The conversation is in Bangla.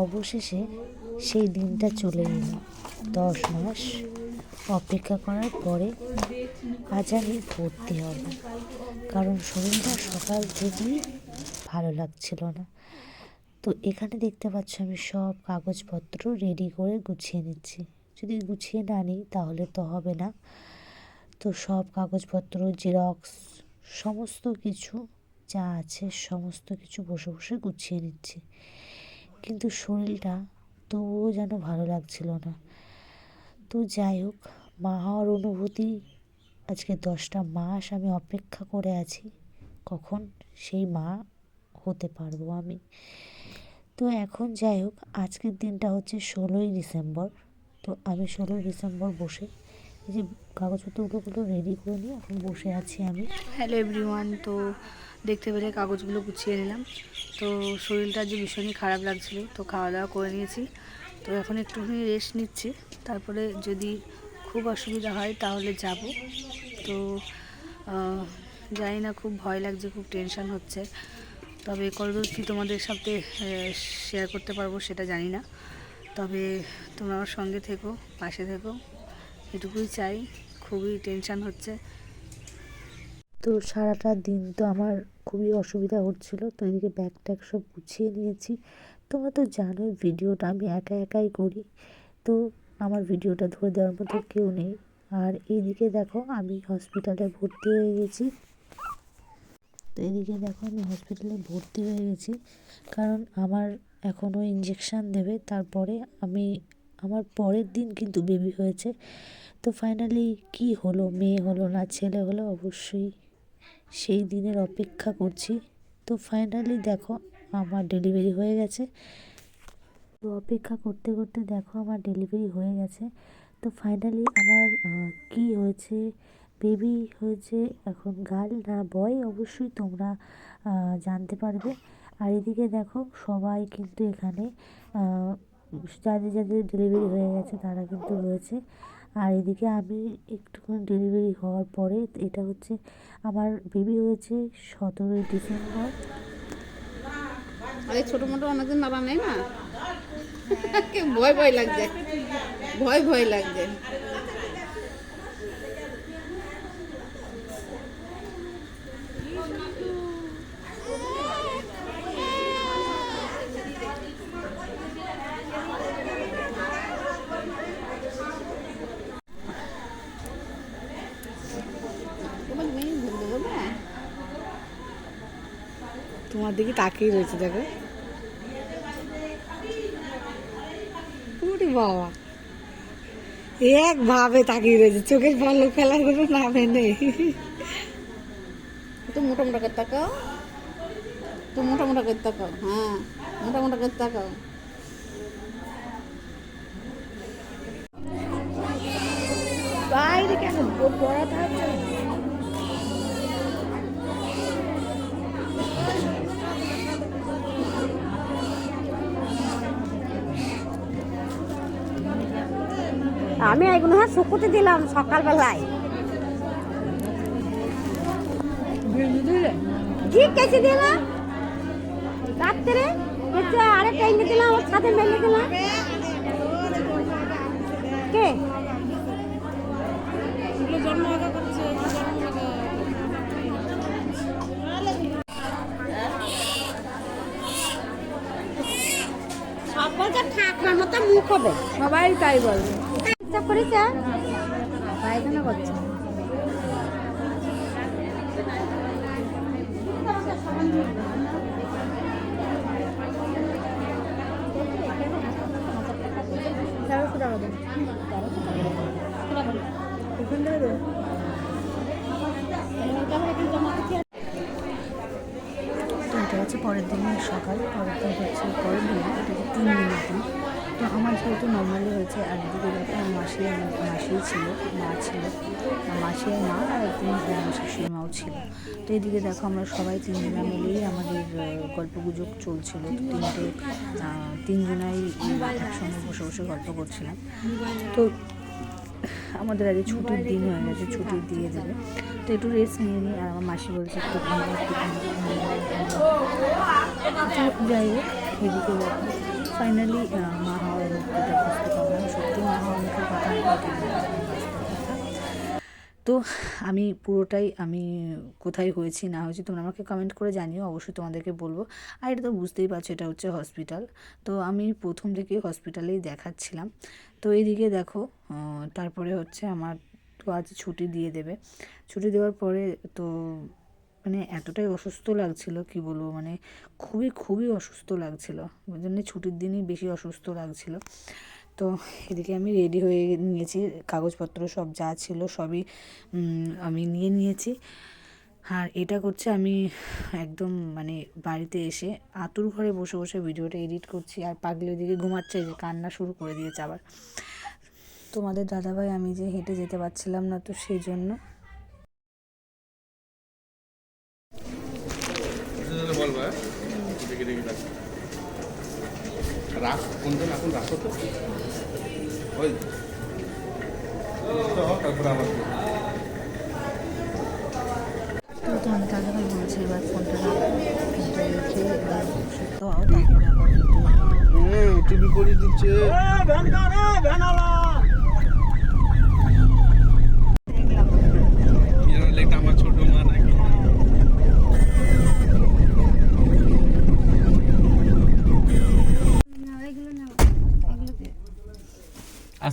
অবশেষে সেই দিনটা চলে এলো। দশ মাস অপেক্ষা করার পরে আজ আমি ভর্তি হব কারণ শরীরটা সকাল থেকেই ভালো লাগছিল না। তো এখানে দেখতে পাচ্ছ আমি সব কাগজপত্র রেডি করে গুছিয়ে নিচ্ছি। যদি গুছিয়ে না নিই তাহলে তো হবে না। তো সব কাগজপত্র জেরক্স সমস্ত কিছু যা আছে সমস্ত কিছু বসে বসে গুছিয়ে নিচ্ছি। কিন্তু শরীরটা তবুও যেন ভালো লাগছিল না। তো যাই হোক মা হওয়ার অনুভূতি, আজকে দশটা মাস আমি অপেক্ষা করে আছি, কখন সেই মা হতে পারব আমি। তো এখন যাই হোক, আজকের দিনটা হচ্ছে ষোলোই ডিসেম্বর। তো আমি ষোলোই ডিসেম্বর বসে, এই যে কাগজপত্রগুলো রেডি করে নিয়ে এখন বসে আছি আমি। হ্যালো এভরিওয়ান তো দেখতে পেলে কাগজগুলো গুছিয়ে নিলাম। তো শরীরটা যে ভীষণই খারাপ লাগছিল, তো খাওয়া দাওয়া করে নিয়েছি। তো এখন একটুখানি রেস্ট নিচ্ছি, তারপরে যদি খুব অসুবিধা হয় তাহলে যাব। তো জানি না খুব ভয় লাগছে, খুব টেনশান হচ্ছে। তবে কতদূর কি তোমাদের সাথে শেয়ার করতে পারব সেটা জানি না। তবে তোমরা আমার সঙ্গে থেকো, পাশে থেকো। এটুকুই চাই, খুবই টেনশান হচ্ছে। তো সারাটা দিন তো আমার খুবই অসুবিধা হচ্ছিল, তো এদিকে ব্যাগ ট্যাগ সব গুছিয়ে নিয়েছি। তোমরা তো জানোই ভিডিওটা আমি একা একাই করি, তো আমার ভিডিওটা ধরে দেওয়ার মতো কেউ নেই। আর এইদিকে দেখো আমি হসপিটালে ভর্তি হয়ে গেছি। তো এদিকে দেখো আমি হসপিটালে ভর্তি হয়ে গেছি, কারণ আমার এখনও ইঞ্জেকশান দেবে, তারপরে আমি, আমার পরের দিন কিন্তু বেবি হয়েছে। তো ফাইনালি কি হলো, মেয়ে হলো না, ছেলে হলো, অবশ্যই সেই দিনের অপেক্ষা করছি। তো ফাইনালি দেখো আমার ডেলিভারি হয়ে গেছে। তো অপেক্ষা করতে করতে দেখো আমার ডেলিভারি হয়ে গেছে। তো ফাইনালি আমার কি হয়েছে? বেবি হয়েছে। এখন গার্ল না বয় অবশ্যই তোমরা জানতে পারবে। আর এদিকে দেখো সবাই কিন্তু এখানে যাদের যাদের ডেলিভারি হয়ে গেছে তারা কিন্তু রয়েছে। আর এদিকে আমি একটুখানি ডেলিভারি হওয়ার পরে এটা হচ্ছে আমার বেবি হয়েছে সতেরোই ডিসেম্বর। আরে ছোট মোটো অনেকদিন নাড়া নেই না? ভয় ভয় লাগছে। ভয় ভয় লাগছে তোমার মেয়ে ঘুরতে যাবে তোমার দিকে তাকিয়ে রয়েছে, দেখো। ওরে বাবা। একভাবে তাকিয়ে রয়েছে, চোখের ভালো খেলার কোনো নামে নেই। তো মোটা মোটা করে তাকাও। তো মোটা মোটা করে তাকাও হ্যাঁ মোটা মোটা করে তাকাও। বাইরে কেন? পড়া থাকছে আমি এগুলো হ্যাঁ শুকুতে দিলাম সকালবেলায়। কেসে দিলাম। রাত্রে দিলাম, ওর সাথে দিলাম। কে? মতো মুখ হবে। সবাই তাই বলবে করেছে পায়খানা করছে। তেরোশো টাকা দেন এখান থেকে দেন এটা হচ্ছে পরের দিনের সকাল পরের দিন হচ্ছে পরের দিন এটা হচ্ছে তিন দিনের দিন তো আমার যেহেতু নর্মালি হয়েছে আর এদিকে দেখো আমার মাসি ছিল মা ছিল মাসি মা আর একদিন শাশুড়ি মাও ছিল তো এদিকে দেখো আমরা সবাই তিনজনা মিলেই আমাদের গল্প গুজব চলছিল তিনটে তিনজনাই একসঙ্গে বসে বসে গল্প করছিলাম তো আমাদের আগে ছুটির দিন হয়ে গেছে ছুটি দিয়ে দেবে তো একটু রেস্ট নিয়ে নিই আর আমার মাসি বলছে একটু। যাই হোক এদিকে ফাইনালি মা হওয়ার মুক্তিটা বুঝতে পারলাম সত্যি মা হওয়ার মুখের কথা। তো আমি পুরোটাই, আমি কোথায় হয়েছি, না হয়েছি, তোমরা আমাকে কমেন্ট করে জানিও, অবশ্যই তোমাদেরকে বলব। আর এটা তো বুঝতেই পারছ, এটা হচ্ছে হসপিটাল তো আমি প্রথম থেকে হসপিটালেই দেখাচ্ছিলাম। তো এইদিকে দেখো তারপরে হচ্ছে আমার তো আজ ছুটি দিয়ে দেবে। ছুটি দেওয়ার পরে তো মানে এতটাই অসুস্থ লাগছিল, কি বলব মানে খুবই খুবই অসুস্থ লাগছিল। ওই জন্য ছুটির দিনই বেশি অসুস্থ লাগছিল। তো এদিকে আমি রেডি হয়ে নিয়েছি, কাগজপত্র সব যা ছিল সবই আমি নিয়ে নিয়েছি। আর এটা করছে আমি একদম মানে বাড়িতে এসে আতুর ঘরে বসে বসে ভিডিওটা এডিট করছি। আর পাগলি ওদিকে ঘুমাচ্ছে যে কান্না শুরু করে দিয়েছে আবার। তোমাদের দাদাভাই আমি যে হেঁটে যেতে পারছিলাম না তো সেই জন্য বলব হ্যাঁ দেখে দেখে রাখ রাখ কোনজন এখন রাখো তো ওই। তো তারপরে আমার তো তোমাদের দাদাভাই বলছে এবার ফোনটা ফোনটা রেখে এবার তারপরে আবার। হুম টিভি করে দিচ্ছে লেখা আমার ছোট মা নাকি